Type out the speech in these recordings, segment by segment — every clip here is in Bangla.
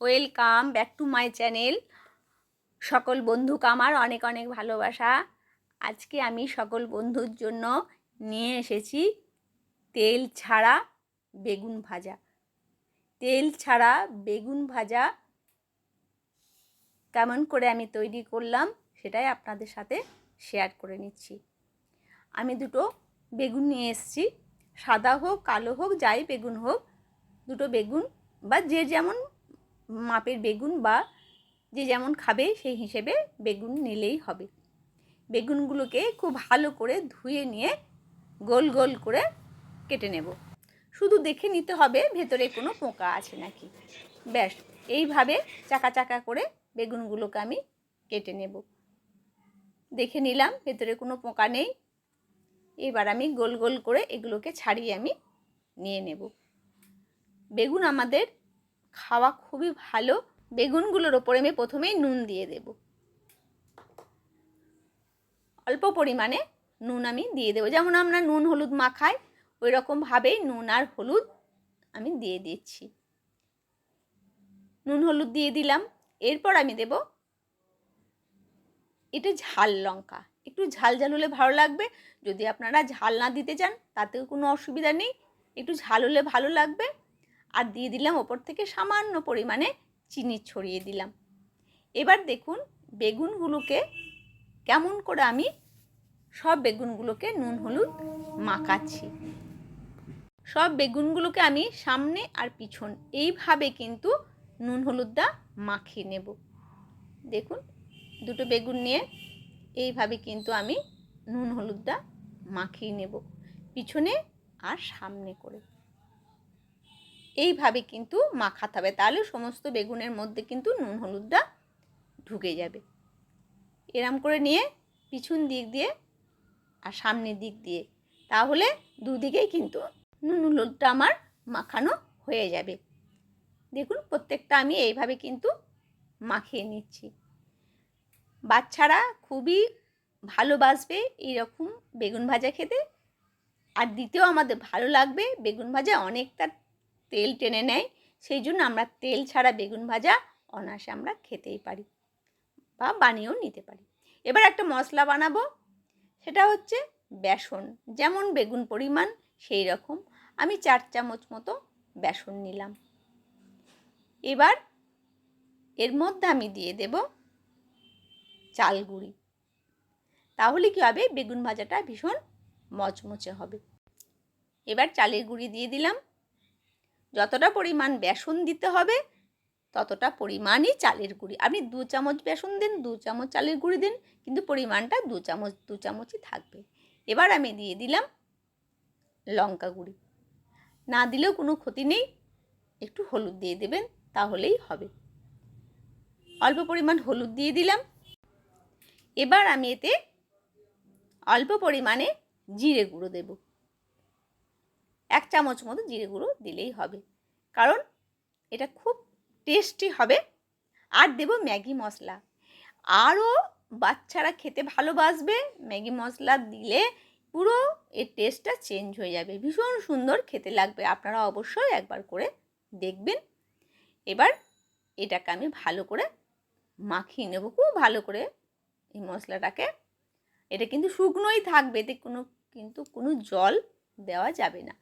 Welcome back to my channel সকল বন্ধুকে আমার অনেক অনেক ভালোবাসা। আজকে আমি সকল বন্ধুর জন্য নিয়ে এসেছি তেল ছাড়া বেগুন ভাজা। তেল ছাড়া বেগুন ভাজা কেমন করে আমি তৈরি করলাম সেটাই আপনাদের সাথে শেয়ার করে নিচ্ছি। আমি দুটো বেগুন নিয়ে এসেছি। সাদা হোক, কালো হোক, যাই বেগুন হোক, দুটো বেগুন বা যে যেমন মাপের বেগুন বা যে যেমন খাবে সেই হিসেবে বেগুন নিলেই হবে। বেগুনগুলোকে খুব ভালো করে ধুয়ে নিয়ে গোল গোল করে কেটে নেব। শুধু দেখে নিতে হবে ভেতরে কোনো পোকা আছে নাকি। ব্যাস, এইভাবে চাকা চাকা করে বেগুনগুলোকে আমি কেটে নেব। দেখে নিলাম ভেতরে কোনো পোকা নেই। এবার আমি গোল গোল করে এগুলোকে ছাড়িয়ে আমি নিয়ে নেব। বেগুন আমাদের খাওয়া খুবই ভালো। বেগুনগুলোর ওপরে আমি প্রথমেই নুন দিয়ে দেব। অল্প পরিমাণে নুন আমি দিয়ে দেবো। যেমন আমরা নুন, হলুদ মাখাই ওই রকমভাবেই নুন আর হলুদ আমি দিয়ে দিচ্ছি। নুন, হলুদ দিয়ে দিলাম। এরপর আমি দেব এটা ঝাল লঙ্কা। একটু ঝাল ঝাল হলে ভালো লাগবে। যদি আপনারা ঝাল না দিতে চান, তাতেও কোনো অসুবিধা নেই। একটু ঝাল হলে ভালো লাগবে। আর দিয়ে দিলাম ওপর থেকে সামান্য পরিমাণে চিনি ছড়িয়ে দিলাম। এবার দেখুন বেগুনগুলোকে কেমন করে আমি সব বেগুনগুলোকে নুন, হলুদ মাখাচ্ছি। সব বেগুনগুলোকে আমি সামনে আর পিছন এইভাবে কিন্তু নুন হলুদটা মাখিয়ে নেব। দেখুন দুটো বেগুন নিয়ে এইভাবে কিন্তু আমি নুন হলুদটা মাখিয়ে নেব পিছনে আর সামনে করে। এইভাবে কিন্তু মাখাতে হবে। তাহলে সমস্ত বেগুনের মধ্যে কিন্তু নুন হলুদটা ঢুকে যাবে। এরম করে নিয়ে পিছন দিক দিয়ে আর সামনের দিক দিয়ে, তাহলে দুদিকেই কিন্তু নুন হলুদটা আমার মাখানো হয়ে যাবে। দেখুন, প্রত্যেকটা আমি এইভাবে কিন্তু মাখিয়ে নিচ্ছি। বাচ্চারা খুবই ভালোবাসবে এইরকম বেগুন ভাজা খেতে। আর দিতেও আমাদের ভালো লাগবে। বেগুন ভাজা অনেকটা তেল টেনে নেয়। সেই জন্য আমরা তেল ছাড়া বেগুন ভাজা অনায়াসে আমরা খেতেই পারি বা বানিয়েও নিতে পারি। এবার একটা মশলা বানাবো, সেটা হচ্ছে বেসন। যেমন বেগুন পরিমাণ, সেই রকম। আমি চার চামচ মতো বেসন নিলাম। এবার এর মধ্যে আমি দিয়ে দেব চাল গুঁড়ি। তাহলে কী হবে? বেগুন ভাজাটা ভীষণ মচমচে হবে। এবার চালের গুঁড়ি দিয়ে দিলাম। যতটা পরিমাণ বেসন দিতে হবে, ততটা পরিমাণই চালের গুঁড়ি। আপনি দু চামচ বেসন দিন, দু চামচ চালের গুঁড়ি দিন, কিন্তু পরিমাণটা দু চামচ, দু চামচই থাকবে। এবার আমি দিয়ে দিলাম লঙ্কা গুঁড়ি। না দিলেও কোনো ক্ষতি নেই, একটু হলুদ দিয়ে দেবেন, তাহলেই হবে। অল্প পরিমাণ হলুদ দিয়ে দিলাম। এবার আমি এতে অল্প পরিমাণে জিরে গুঁড়ো দেব। এক চামচ মতো জিরে গুঁড়ো দিলেই হবে। কারণ এটা খুব টেস্টি হবে। আর দেব ম্যাগি মশলা। আরও বাচ্চারা খেতে ভালোবাসবে। ম্যাগি মশলা দিলে পুরো এর টেস্টটা চেঞ্জ হয়ে যাবে। ভীষণ সুন্দর খেতে লাগবে। আপনারা অবশ্যই একবার করে দেখবেন। এবার এটাকে আমি ভালো করে মাখিয়ে নেব। খুব ভালো করে এই মশলাটাকে। এটা কিন্তু শুকনোই থাকবে। এতে কোনো, কিন্তু কোনো জল দেওয়া যাবে না।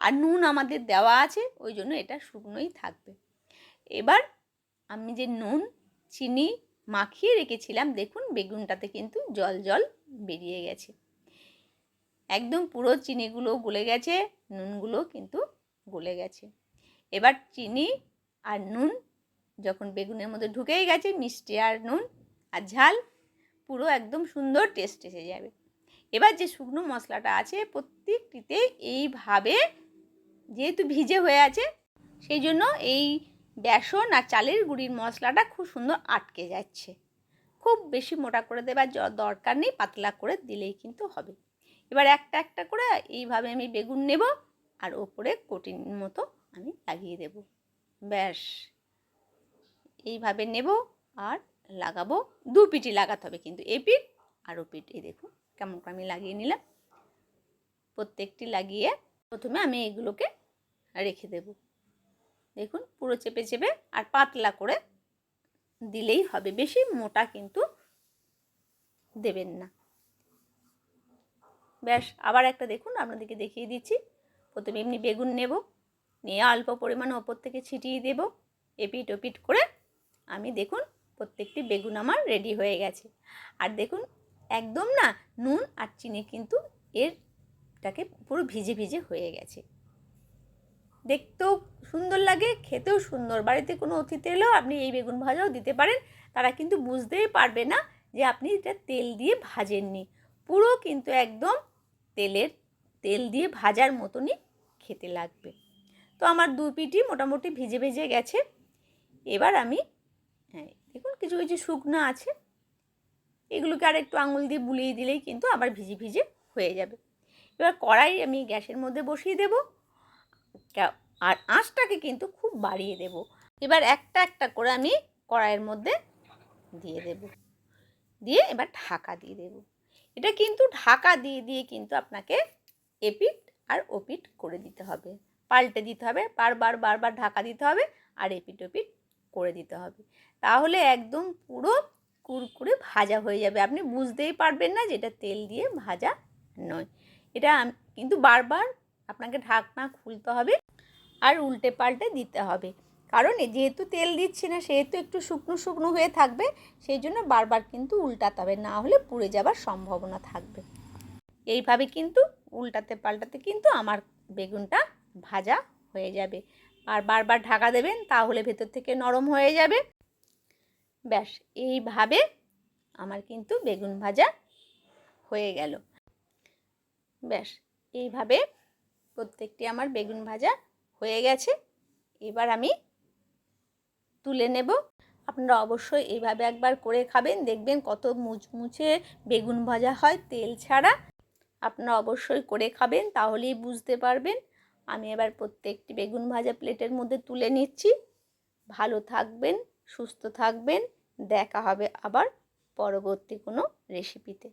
আর নুন আমাদের দেওয়া আছে, ওই জন্য এটা শুকনোই থাকবে। এবার আমি যে নুন, চিনি মাখিয়ে রেখেছিলাম, দেখুন বেগুনটাতে কিন্তু জল জল বেরিয়ে গেছে। একদম পুরো চিনিগুলো গলে গেছে, নুনগুলো কিন্তু গলে গেছে। এবার চিনি আর নুন, যখন বেগুনের মধ্যে ঢুকেই গেছে মিষ্টি আর নুন আর ঝাল, পুরো একদম সুন্দর টেস্ট এসে যাবে। এবার যে শুকনো মশলাটা আছে প্রত্যেকটিতে এইভাবে যেহেতু ভিজে হয়ে আছে, সেই জন্য এই বেসন আর চালের গুঁড়ির মশলাটা খুব সুন্দর আটকে যাচ্ছে। খুব বেশি মোটা করে দেবার দরকার নেই, পাতলা করে দিলেই কিন্তু হবে। এবার একটা একটা করে এইভাবে আমি বেগুন নেব আর ওপরে কোটিন মতো আমি লাগিয়ে দেব। ব্যাস। এইভাবে নেব আর লাগাবো। দু পিটি লাগাতে হবে কিন্তু এ পিঠ আর ও পিঠ এই দেখুন কেমন আমি লাগিয়ে নিলাম। প্রত্যেকটি লাগিয়ে প্রথমে আমি এগুলোকে রেখে দেব। দেখুন, পুরো চেপে চেপে আর পাতলা করে দিলেই হবে। বেশি মোটা কিন্তু দেবেন না। ব্যাস, আবার একটা দেখুন, আপনাদেরকে দেখিয়ে দিচ্ছি। প্রথমে এমনি বেগুন নেব, নিয়ে অল্প পরিমাণে ওপর থেকে ছিটিয়ে দেব। এপিট ওপিট করে আমি দেখুন, প্রত্যেকটি বেগুন আমার রেডি হয়ে গেছে। আর দেখুন, একদম না নুন আর চিনি কিন্তু এরটাকে পুরো ভিজে ভিজে হয়ে গেছে। দেখতেও সুন্দর লাগে, খেতেও সুন্দর। বাড়িতে কোনো অতিথি এলেও আপনি এই বেগুন ভাজাও দিতে পারেন। তারা কিন্তু বুঝতেই পারবে না যে আপনি এটা তেল দিয়ে ভাজেননি। পুরো কিন্তু একদম তেলের, তেল দিয়ে ভাজার মতনই খেতে লাগবে। তো আমার দু পিটি মোটামুটি ভিজে ভেজে গেছে। এবার আমি হ্যাঁ দেখুন কিছু কিছু শুকনো আছে। এগুলোকে আর একটু আঙুল দিয়ে বুলিয়ে দিলেই কিন্তু আবার ভিজে ভিজে হয়ে যাবে। এবার কড়াই আমি গ্যাসের মধ্যে বসিয়ে দেব। আর আঁচটাকে কিন্তু খুব বাড়িয়ে দেব। এবার একটা একটা করে আমি কড়াইয়ের মধ্যে দিয়ে দেব। দিয়ে এবার ঢাকা দিয়ে দেব। এটা কিন্তু ঢাকা দিয়ে দিয়ে কিন্তু আপনাকে এপিট আর ওপিট করে দিতে হবে। পাল্টে দিতে হবে, বারবার বারবার ঢাকা দিতে হবে আর এপিট ওপিট করে দিতে হবে। তাহলে একদম পুরো কুরকুরে ভাজা হয়ে যাবে। আপনি বুঝতেই পারবেন না যে এটা তেল দিয়ে ভাজা নয়। এটা কিন্তু বারবার আপনাকে ঢাকনা খুলতে হবে আর উল্টে পাল্টে দিতে হবে। কারণ যেহেতু তেল দিচ্ছি না, সেহেতু একটু শুকনো শুকনো হয়ে থাকবে, সেই জন্য বারবার কিন্তু উল্টাতে হবে, না হলে পুড়ে যাবার সম্ভাবনা থাকবে। এইভাবে কিন্তু উল্টাতে পাল্টাতে কিন্তু আমার বেগুনটা ভাজা হয়ে যাবে। আর বারবার ঢাকা দেবেন, তাহলে ভেতর থেকে নরম হয়ে যাবে। ব্যাস, এইভাবে আমার কিন্তু বেগুন ভাজা হয়ে গেল। ব্যাস, এইভাবে প্রত্যেকটি আমার বেগুন ভাজা হয়ে গেছে। এবার আমি তুলে নেব। আপনারা অবশ্যই এইভাবে একবার করে খাবেন, দেখবেন কত মুচমুচে বেগুন ভাজা হয় তেল ছাড়া। আপনারা অবশ্যই করে খাবেন, তাহলেই বুঝতে পারবেন। আমি এবার প্রত্যেকটি বেগুন ভাজা প্লেটের মধ্যে তুলে নিচ্ছি। ভালো থাকবেন, সুস্থ থাকবেন। দেখা হবে আবার পরবর্তী কোনো রেসিপিতে